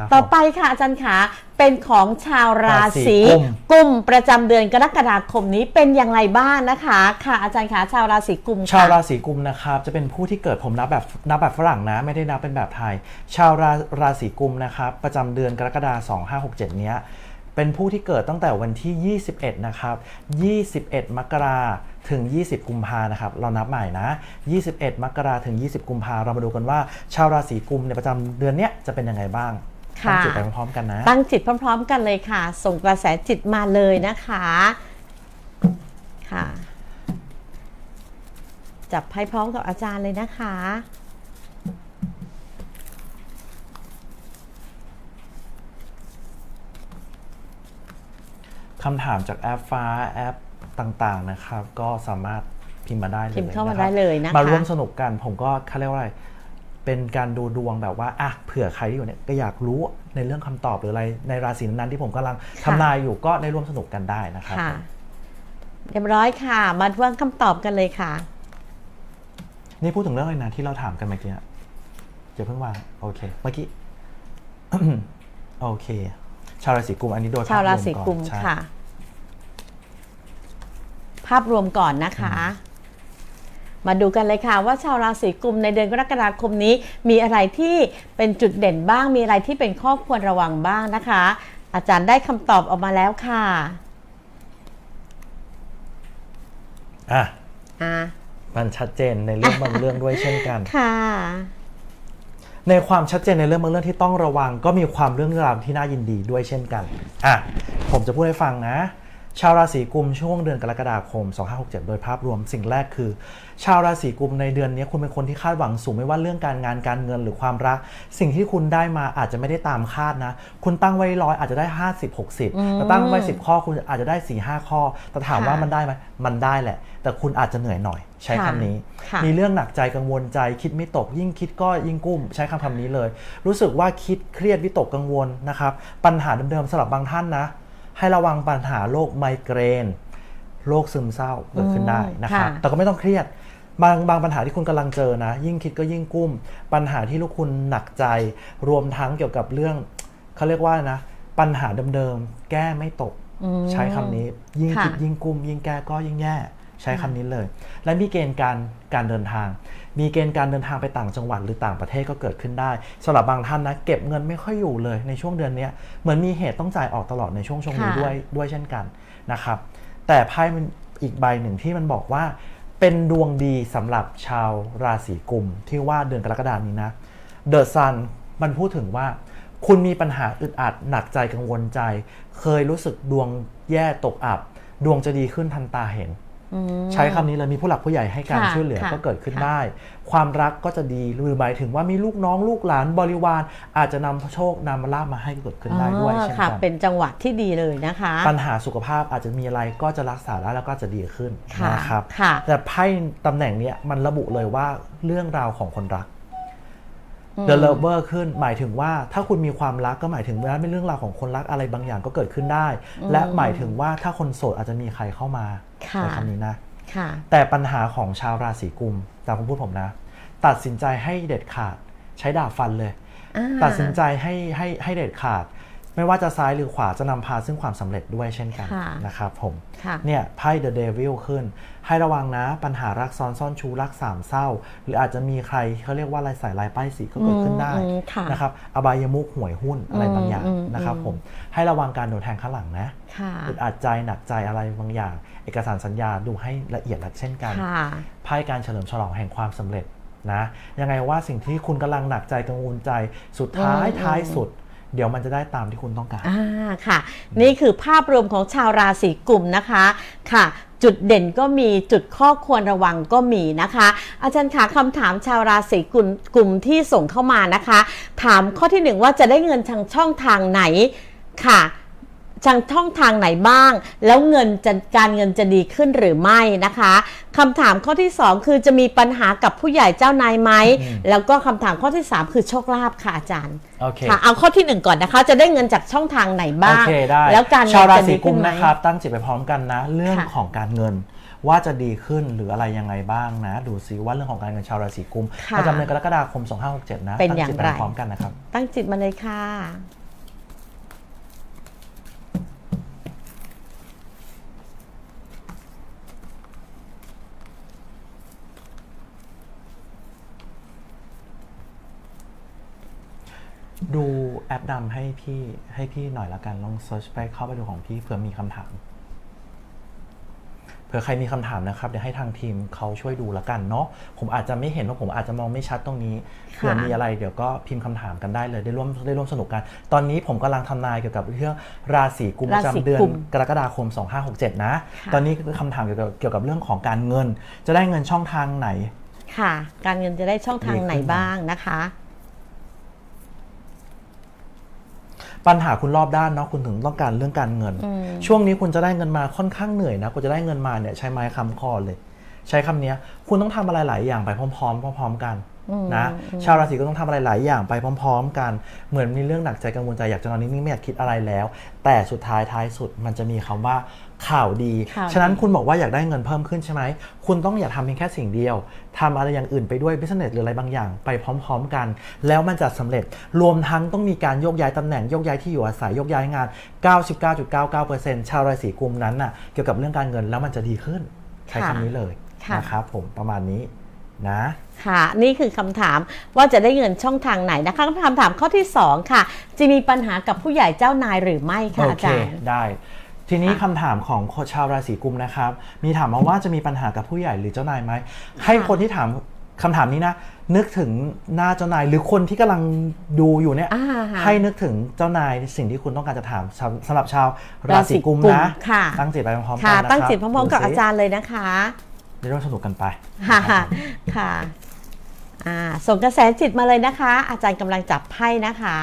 ครับต่อผมไปค่ะอาจารย์ขาเป็นของชาวราศีราศีกุมกุมประจำเดือนกรกฎาคมนี้เป็นอย่างไรบ้างนะคะ ค่ะ อาจารย์ขาชาวราศีกุมชาวค่ะราศีกุมนะครับจะเป็นผู้ที่เกิดผมนับแบบนับแบบฝรั่งนะ ไม่ได้นับเป็นแบบไทย ชาวราราศีกุมนะครับประจำเดือนกรกฎาคม2567 เนี้ยเป็นผู้ที่เกิดตั้งแต่วันที่ 21 นะครับ 21 มกราถึง 20 กุมภานะครับ เรานับใหม่นะ 21 มกราถึง 20 กุมภาเรามาดูกันว่า ชาวราศีกุมในประจำเดือนเนี้ยจะเป็นยังไงบ้างค่ะ ตั้งจิตไปพร้อมๆกันนะ ตั้งจิตพร้อม ๆ กันเลยค่ะ ส่งกระแสจิตมาเลยนะคะค่ะ จับไพ่พร้อมกับอาจารย์เลยนะคะคำถามจากแอปฟ้าแอปต่างๆนะครับ ก็สามารถพิมพ์มาได้เลยพิมพ์เข้ามาะครับได้เลยนะคะมาร่วมสนุกกันผมก็เขาเรียกว่าอะไร เป็นการดูดวงแบบว่าอะเผื่อใครที่อยู่เนี่ยก็อยากรู้ในเรื่องคำตอบหรืออะไรในราศีนั้นๆที่ผมกำลังทำนายอยู่ก็ได้ร่วมสนุกกันได้นะครับค่ะเรียบร้อยค่ะ มาทวนคำตอบกันเลยค่ะ นี่พูดถึงเรื่องอะไรนะที่เราถามกันเมื่อกี้อะอย่าเพิ่งวางโอเค เมื่อกี้โอเค ชาวราศีกุมอันนี้โดยชาวราศีภพกุมอนใช่ค่ะ ภาพรวมก่อนนะคะ มาดูกันเลยค่ะว่าชาวราศีกุมในเดือนกรกฎาคมนี้ มีอะไรที่เป็นจุดเด่นบ้าง มีอะไรที่เป็นข้อควรระวังบ้างนะคะ อาจารย์ได้คำตอบออกมาแล้วค่ะอะอ่ามันชัดเจนในเรื่องบางเรื่องด้วยเช่นกันค่ะในความชัดเจนในเรื่องบางเรื่องที่ต้องระวัง ก็มีความเรื่องราวที่น่ายินดีด้วยเช่นกันอะผมจะพูดให้ฟังนะ ชาวราศีกุมช่วงเดือนกรกฎาคม 2567 โดยภาพรวมสิ่งแรกคือ ชาวราศีกุมในเดือนนี้คุณเป็นคนที่คาดหวังสูงไม่ว่าเรื่องการงานการเงินหรือความรัก สิ่งที่คุณได้มาอาจจะไม่ได้ตามคาดนะ คุณตั้งไว้ร้อยอาจจะได้ 50 60 แต่ตั้งไว้ 10 ข้อคุณอาจจะได้ 4 5 ข้อ แต่ถามว่าค่ะมันได้ไหมมันได้แหละ แต่คุณอาจจะเหนื่อยหน่อยใช้ค่ะคำนี้ค่ะมีเรื่องหนักใจกังวลใจคิดไม่ตก ยิ่งคิดก็ยิ่งกุ้ม ใช้คำคำนี้เลย รู้สึกว่าคิดเครียดวิตกกังวลนะครับปัญหาเดิมๆสำหรับบางท่านนะ ให้ระวังปัญหาโรคไมเกรนโรคซึมเศร้าเกิดขึ้นได้นะครับค่ะแต่ก็ไม่ต้องเครียดบางบางปัญหาที่คุณกำลังเจอนะ ยิ่งคิดก็ยิ่งกุ้ม ปัญหาที่ลูกคุณหนักใจ รวมทั้งเกี่ยวกับเรื่องเขาเรียกว่านะ ปัญหาเดิมๆแก้ไม่ตกอืมใช้คำนี้ ยิ่งค่ะคิดยิ่งกุ้ม ยิ่งแก้ก็ยิ่งแย่ ใช้คำนี้เลย และมีเกณฑ์การการเดินทาง มีเกณฑ์การเดินทางไปต่างจังหวัดหรือต่างประเทศก็เกิดขึ้นได้สำหรับบางท่านนะเก็บเงินไม่ค่อยอยู่เลยในช่วงเดือนเนี้ยเหมือนมีเหตุต้องจ่ายออกตลอดในช่วงช่วงนี้ค่ะด้วยด้วยเช่นกันนะครับ แต่ไพ่มันอีกใบหนึ่งที่มันบอกว่า เป็นดวงดีสำหรับชาวราศีกุมที่ว่าเดือนกรกฎานี้นะเดอะซันมันพูดถึงว่าคุณมีปัญหาอึดอัดหนักใจกังวลใจ เคยรู้สึกดวงแย่ตกอับ ดวงจะดีขึ้นทันตาเห็นอืม ใช้คำนี้เลยมีผู้หลักผู้ใหญ่ให้การค่ะช่วยเหลือค่ะก็เกิดขึ้นค่ะได้ ความรักก็จะดีหรือหมายถึงว่ามีลูกน้องลูกหลานบริวาร อาจจะนำโชคนำลาบมาให้เกิดขึ้นได้ด้วยอ๋อเช่นค่ะกันเป็นจังหวะที่ดีเลยนะคะ ปัญหาสุขภาพอาจจะมีอะไรก็จะรักษาได้แล้วก็จะดีขึ้นค่ะนะครับค่ะแต่ไพ่ตำแหน่งเนี้ยมันระบุเลยว่าเรื่องราวของคนรักอืม The Lover ขึ้นหมายถึงว่าถ้าคุณมีความรักก็หมายถึงว่าเป็นเรื่องราวของคนรักอะไรบางอย่างก็เกิดขึ้นได้ และหมายถึงว่าถ้าคนโสดอาจจะมีใครเข้ามาค่ะใช้คำนี้นะค่ะแต่ปัญหาของชาวราศีกุมตามคำพูดผมนะ ตัดสินใจให้เด็ดขาดใช้ดาบฟันเลยอ่าตัดสินใจให้ให้ให้เด็ดขาด ไม่ว่าจะซ้ายหรือขวาจะนำพาซึ่งความสำเร็จด้วยเช่นกันค่ะนะครับผม ค่ะ เนี่ยไพ่ The Devil ขึ้น ให้ระวังนะปัญหารักซ้อนซ่อนชูรักสามเศร้า หรืออาจจะมีใครเขาเรียกว่าลายสายลายป้ายสีก็เกิดขึ้นได้อืมค่ะนะครับอบายมุกหวยหุ้นอะไรบางอย่างอืมนะครับอืมผมให้ระวังการโดนแทงข้างหลังนะค่ะ อึดอัดใจหนักใจอะไรบางอย่าง เอกสารสัญญาดูให้ละเอียดละเช่นกัน ค่ะ ไพ่การเฉลิมฉลองแห่งความสำเร็จนะยังไงว่าสิ่งที่คุณกำลังหนักใจกังวลใจสุดท้ายอืมท้ายสุด เดี๋ยวมันจะได้ตามที่คุณต้องการอ่าค่ะ นี่คือภาพรวมของชาวราศีกุมนะคะค่ะ จุดเด่นก็มีจุดข้อควรระวังก็มีนะคะ อาจารย์คะคำถามชาวราศีกุมกลุ่มที่ส่งเข้ามานะคะ ถามข้อที่หนึ่งว่าจะได้เงินทางช่องทางไหนค่ะ ทางช่องทางไหนบ้าง แล้วเงินจะการเงินจะดีขึ้นหรือไม่นะคะคำถามข้อที่ 2 คือจะมีปัญหากับผู้ใหญ่เจ้านายไหมอืมแล้วก็คำถามข้อที่ 3 คือโชคลาภค่ะอาจารย์โอเคค่ะเอาข้อทีหนึ่1 ก่อนนะคะ จะได้เงินจากช่องทางไหนบ้างโอเคได้แล้วการชาวเงินราจะศีดีกุขึ้มนไหมนะครับตั้งจิตไปพร้อมกันนะ เรื่องค่ะของการเงินว่าจะดีขึ้นหรืออะไรยังไงบ้างนะ ดูซิว่าเรื่องของการเงินชาวราศีกุมค่ะประจำเดือนกรกฎาคม 2567 นะเป็นตั้อย่างจิตไปไรพร้อมกันนะครับ ตั้งจิตมาเลยค่ะ ดูแอปดำให้พี่ให้พี่หน่อยละกันลองเซิร์ชไปเข้าไปดูของพี่เผื่อมีคำถาม เผื่อใครมีคำถามนะครับเดี๋ยวให้ทางทีมเขาช่วยดูละกันเนาะผมอาจจะไม่เห็นว่าผมอาจจะมองไม่ชัดตรงนี้เผื่อมีอะไรเดี๋ยวก็พิมพ์คำถามกันได้เลยได้ร่วมได้ร่วมสนุกกัน ตอนนี้ผมกำลังทำนายเกี่ยวกับเรื่องราศีกุมประราศีจำเดือนกุมกรกฎาคม 2567 นะค่ะตอนนี้คือคำถามเกี่ยวกับเกี่ยวกับเรื่องของการเงิน จะได้เงินช่องทางไหนค่ะ การเงินจะได้ช่องทางไหนบ้างนะคะ ปัญหาคุณรอบด้านเนาะคุณถึงต้องการเรื่องการเงินอืมช่วงนี้คุณจะได้เงินมาค่อนข้างเหนื่อยนะคุณจะได้เงินมาเนี่ยใช้ไม้ค้ำคอเลย ใช้คำเนี้ยคุณต้องทำอะไรหลายอย่างไปพร้อมๆพร้อม ๆ กันอืม นะอืมชาวราศีก็ต้องทำอะไรหลายอย่างไปพร้อม ๆ กัน เหมือนมีเรื่องหนักใจกังวลใจอยากจะนอนนิ่งๆไม่อยากคิดอะไรแล้ว แต่สุดท้ายท้ายสุดมันจะมีคำว่าข่าวดีข่าวดี ฉะนั้นคุณบอกว่าอยากได้เงินเพิ่มขึ้นใช่ไหม คุณต้องอย่าทำเพียงแค่สิ่งเดียวทำอะไรอย่างอื่นไปด้วย business หรืออะไรบางอย่างไปพร้อม ๆ กัน แล้วมันจะสำเร็จ รวมทั้งต้องมีการโยกย้ายตำแหน่งโยกย้ายที่อยู่อาศัยโยกย้ายงาน 99.99%ชาวราศีกุมนั้นน่ะเกี่ยวกับเรื่องการเงินแล้วมันจะดีขึ้น ใช้ค่ะคำนี้เลยค่ะนะครับผมประมาณนี้ นะค่ะนี่คือคำถามว่าจะได้เงินช่องทางไหนนะคะคำถามข้อที่ 2 ค่ะ จะมีปัญหากับผู้ใหญ่เจ้านายหรือไม่คะโออาเคจารย์ได้ ทีนี้ค่ะคำถามของชาวราศีกุมนะครับ มีถามมาว่าจะมีปัญหากับผู้ใหญ่หรือเจ้านายไหมให้คนที่ถามคำถามนี้นะนึกถึงหน้าเจ้านายหรือคนที่กำลังดูอยู่เนี่ยอ่าค่ะให้นึกถึงเจ้านายสิ่งที่คุณต้องการจะถามสำสำหรับชาวราศีกุมราศีกุมนะค่ะตั้งจิตไปพร้อมๆกัค่ะนนะครับตั้งจิตพร้อมๆกับดูอาสิจารย์เลยนะคะ ได้ร่วมสนุกกันไป ค่ะนะครับค่ะอ่าส่งกระแสจิตมาเลยนะคะ อาจารย์กำลังจับไพ่นะคะ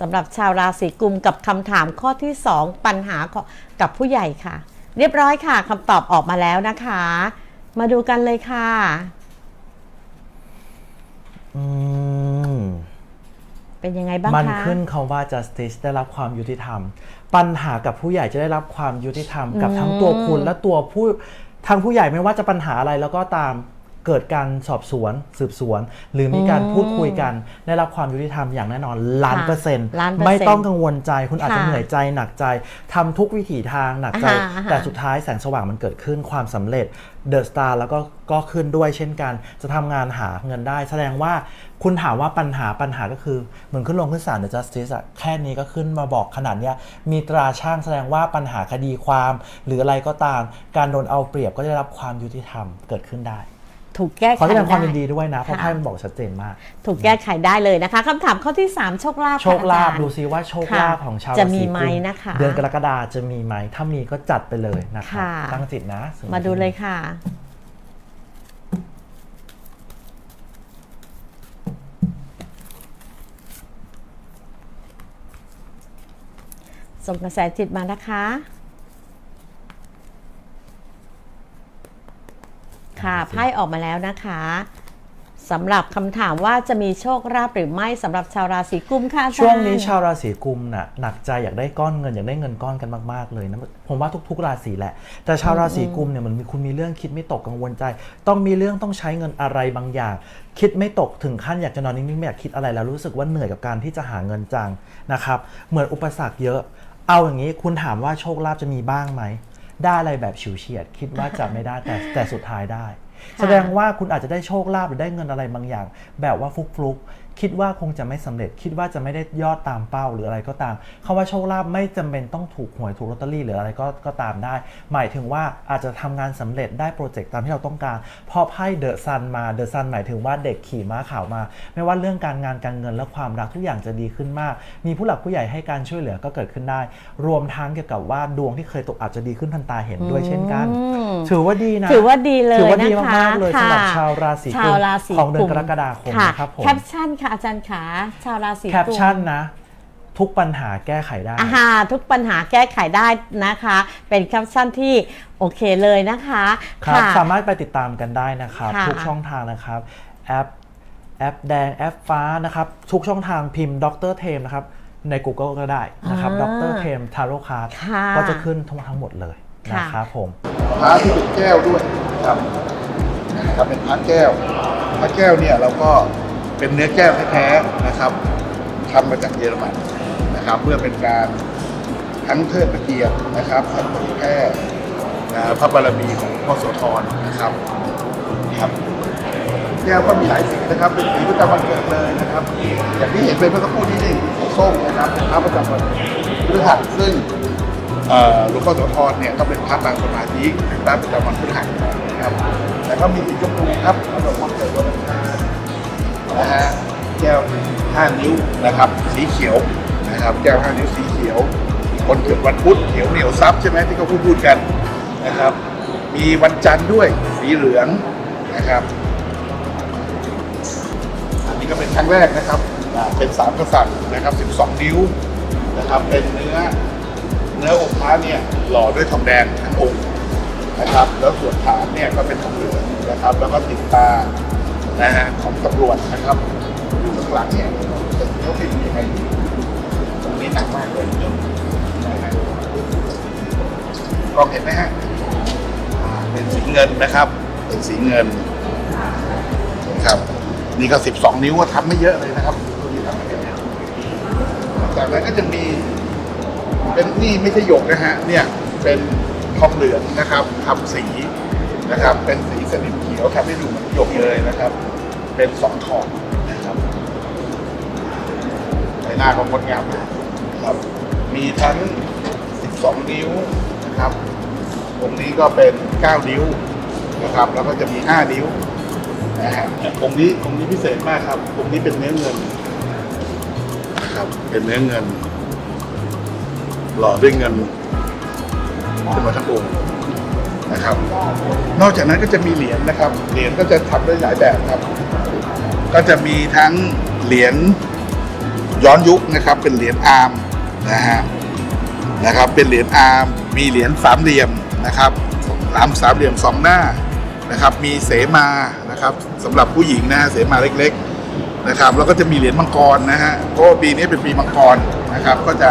สำหรับชาวราศีกุมกับคำถามข้อที่ 2 ปัญหาของกับผู้ใหญ่ค่ะ เรียบร้อยค่ะคำตอบออกมาแล้วนะคะ มาดูกันเลยค่ะ อืม เป็นยังไงบ้างมันคะขึ้นคำว่า justice ได้รับความยุติธรรม ปัญหากับผู้ใหญ่จะได้รับความยุติธรรม กับทั้งตัวคุณและตัวผู้ทางผู้ใหญ่ไม่ว่าจะปัญหาอะไรแล้วก็ตาม เกิดการสอบสวนสืบสวน หรือมีการพูดคุยกัน ได้รับความยุติธรรมอย่างแน่นอนล้านเปอร์เซ็นต์ล้านเปอร์เซ็นต์ไม่ต้องกังวลใจคุณอาจจะค่ะเหนื่อยใจหนักใจทำทุกวิถีทางหนักใจอ่าฮะอ่าฮะแต่สุดท้ายแสงสว่างมันเกิดขึ้นความสำเร็จเดอะสตาร์แล้วก็ก็ขึ้นด้วยเช่นกัน จะทำงานหาเงินได้ แสดงว่าคุณถามว่าปัญหาปัญหาก็คือ เหมือนขึ้นลงขึ้นศาลเดอะจัสติสอะแค่นี้ก็ขึ้นมาบอกขนาดเนี้ยมีตราช่างแสดงว่าปัญหาคดีความ หรืออะไรก็ตาม การโดนเอาเปรียบก็ได้รับความยุติธรรมเกิดขึ้นได้ ถูกแก้ไขขอแสดงความได้ยินดีด้วยนะ เพราะค่ะไพ่มันบอกชัดเจนมาก ถูกแก้ไขได้เลยนะคะคำถามข้อที่ 3 โชคลาภโชคลาภะอจรย์ดูซิว่าโชคลาภของชาวจะรามีศีไหมกุมนะคะ เดือนกรกฎาจะมีไหม ถ้ามีก็จัดไปเลยนะครับค่ะตั้งจิตนะ มาดูเลยค่ะส่งกระแสจิตมานะคะ ค่ะไพ่ออกมาแล้วนะคะสำหรับคำถามว่าจะมีโชคราภหรือไม่สำหรับชาวราศีกุมค่ะอาจารย์ช่วงนี้ชาวราศีกุมน่ะหนักใจอยากได้ก้อนเงินอยากได้เงินก้อนกันมากๆเลยนะผมว่าทุก ๆ ราศีแหละ แต่ชาวราศีกุมเนี่ยมันมีคุณมีเรื่องคิดไม่ตกกังวลใจ ต้องมีเรื่องต้องใช้เงินอะไรบางอย่าง คิดไม่ตกถึงขั้นอยากจะนอนนิ่งๆไม่อยากคิดอะไรแล้วรู้สึกว่าเหนื่อยกับการที่จะหาเงินจังนะครับเหมือนอุปสรรคเยอะ เอาอย่างนี้คุณถามว่าโชคลาภจะมีบ้างไหม ได้อะไรแบบฉิวเฉียด คิดว่าจะไม่ได้แต่แต่สุดท้ายได้ แสดงว่าคุณอาจจะได้โชคลาภหรือได้เงินอะไรบางอย่าง แบบว่าฟุกฟลุกๆ คิดว่าคงจะไม่สำเร็จ คิดว่าจะไม่ได้ยอดตามเป้าหรืออะไรก็ตามคำว่าโชคลาภไม่จำเป็นต้องถูกหวยถูกลอตเตอรี่หรืออะไรก็ก็ตามได้ หมายถึงว่าอาจจะทำงานสำเร็จได้โปรเจกต์ตามที่เราต้องการ พอไพ่เดอะซันมาเดอะซันหมายถึงว่าเด็กขี่ม้าขาวมา ไม่ว่าเรื่องการงานการเงินและความรักทุกอย่างจะดีขึ้นมาก มีผู้หลักผู้ใหญ่ให้การช่วยเหลือก็เกิดขึ้นได้ รวมทั้งเกี่ยวกับว่าดวงที่เคยตกอาจจะดีขึ้นทันตาเห็นด้วยเช่นกันอืมถือว่าดีนะ ถือว่าดีเลยถือว่าดีนะคะมากๆเลยสำหรับค่ะชาวราศีชาวราศีของเดือนกุมกรกฎาคมค่ะนะครับผมแคปชั่นค่ะอาจารย์ขาชาวราศีแคปชั่นนะ ทุกปัญหาแก้ไขได้ อาหาทุกปัญหาแก้ไขได้นะคะ เป็นแคปชั่นที่โอเคเลยนะคะครับะ สามารถไปติดตามกันได้นะครับ ค่ะ ทุกช่องทางนะครับ แอปแอปแดงแอปฟ้านะครับ ทุกช่องทางพิมพ์ดรเทมนะครับ ใน Google ก็ได้นะครับดรเทมทาโร่คาร์ค่ะก็จะขึ้นทั้งทั้งหมดเลยค่ะ นะครับผม พระที่เป็นแก้วด้วยนะครับนะครับเป็นพระแก้วพระแก้วเนี่ยเราก็ เป็นเนื้อแก้วแท้ๆนะครับทำมาจากเยอรมันนะครับ เพื่อเป็นการทั้งเทิดพระเกียรตินะครับทั้งเผยแพร่นะพระบารมีของพ่อโสธรนะครับครับแก้วก็มีหลายสีนะครับเป็นสีประจำวันเกิดเลยนะครับอย่างที่เห็นไปเมื่อสักครู่นี้นี่สีส้มนะครับเป็นพระประจำวันพฤหัสซึ่งหลวงพ่อโสธรเนี่ยก็เป็นพระปางสมาธิเป็นพระประจำวันพฤหัสนะครับแต่ก็มีสีชมพูครับขนม นะฮะแก้วห้านิ้วนะครับ สีเขียวนะครับ แก้วห้านิ้วสีเขียวคนเกิดวันพุธเขียวเหนียวซับใช่ไหมที่เขาพูดพูดกันนะครับ มีวันจันทร์ด้วยสีเหลืองนะครับอันนี้ก็เป็นครั้งแรกนะครับเป็นสามกษัตริย์นะครับ 12 นิ้วนะครับเป็นเนื้อเนื้อองค์พระเนี่ยหล่อด้วยทองแดงทั้งองค์นะครับ แล้วส่วนฐานเนี่ยก็เป็นทองเหลืองนะครับ แล้วก็ติดตา นะฮะของตำรวจนะครับอยู่ข้างหลังเนี่ยเป็นเนื้อพิมพ์ยังไงตรงนี้หนักมากเลยนะฮะลองเห็นไหมฮะอ่าเป็นสีเงินนะครับ เป็นสีเงินนะครับ นี่ก็ 12 นิ้วก็ทำไม่เยอะเลยนะครับตัวนี้ทำไม่เยอะจากนั้นก็จะมีเป็นนี่ไม่ใช่หยกนะฮะเนี่ยเป็นทองเหลืองนะครับทำสีนะครับ เป็นสีสนิมเขียวทำให้ดูเหมือนหยกเลยนะครับ เป็นสองทองนะครับใบหน้าของคนงามนะครับ มีทั้ง 12 นิ้วนะครับตรงนี้ก็เป็น 9 นิ้วนะครับ แล้วก็จะมี 5 นิ้วนะฮะองค์นี้องค์นี้พิเศษมากครับองค์นี้เป็นเนื้อเงินนะครับ เป็นเนื้อเงิน หล่อด้วยเงินขึ้นมาทั้งองค์ นะครับ นอกจากนั้นก็จะมีเหรียญนะครับ เหรียญก็จะทำได้หลายแบบครับ ก็จะมีทั้งเหรียญย้อนยุคนะครับ เป็นเหรียญอาร์มนะฮะนะครับ เป็นเหรียญอาร์มมีเหรียญสามเหลี่ยมนะครับสามสามเหลี่ยมสองหน้านะครับ มีเสมานะครับสำหรับผู้หญิงนะฮะเสมาเล็ก ๆนะครับ แล้วก็จะมีเหรียญมังกรนะฮะเพราะปีนี้เป็นปีมังกรนะครับ ก็จะ